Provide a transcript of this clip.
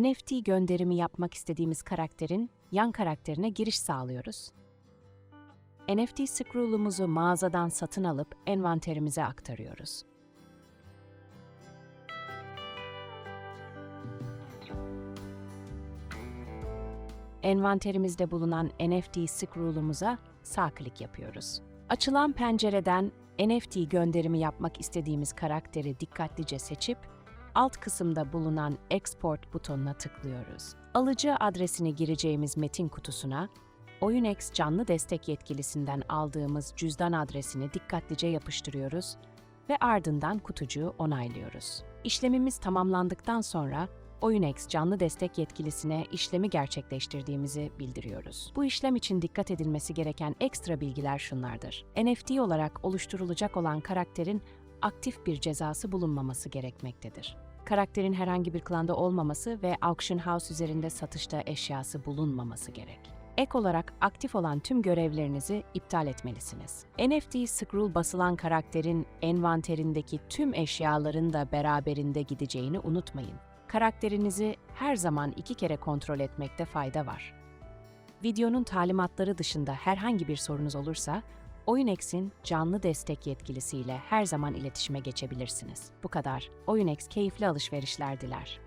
NFT gönderimi yapmak istediğimiz karakterin yan karakterine giriş sağlıyoruz. NFT scroll'umuzu mağazadan satın alıp envanterimize aktarıyoruz. Envanterimizde bulunan NFT scroll'umuza sağ klik yapıyoruz. Açılan pencereden NFT gönderimi yapmak istediğimiz karakteri dikkatlice seçip alt kısımda bulunan Export butonuna tıklıyoruz. Alıcı adresini gireceğimiz metin kutusuna OyunX canlı destek yetkilisinden aldığımız cüzdan adresini dikkatlice yapıştırıyoruz ve ardından kutucuğu onaylıyoruz. İşlemimiz tamamlandıktan sonra OyunX canlı destek yetkilisine işlemi gerçekleştirdiğimizi bildiriyoruz. Bu işlem için dikkat edilmesi gereken ekstra bilgiler şunlardır. NFT olarak oluşturulacak olan karakterin aktif bir cezası bulunmaması gerekmektedir. Karakterin herhangi bir klanda olmaması ve Auction House üzerinde satışta eşyası bulunmaması gerek. Ek olarak aktif olan tüm görevlerinizi iptal etmelisiniz. NFT scroll basılan karakterin envanterindeki tüm eşyaların da beraberinde gideceğini unutmayın. Karakterinizi her zaman iki kere kontrol etmekte fayda var. Videonun talimatları dışında herhangi bir sorunuz olursa, OyunX'in canlı destek yetkilisiyle her zaman iletişime geçebilirsiniz. Bu kadar. OyunX keyifli alışverişler diler.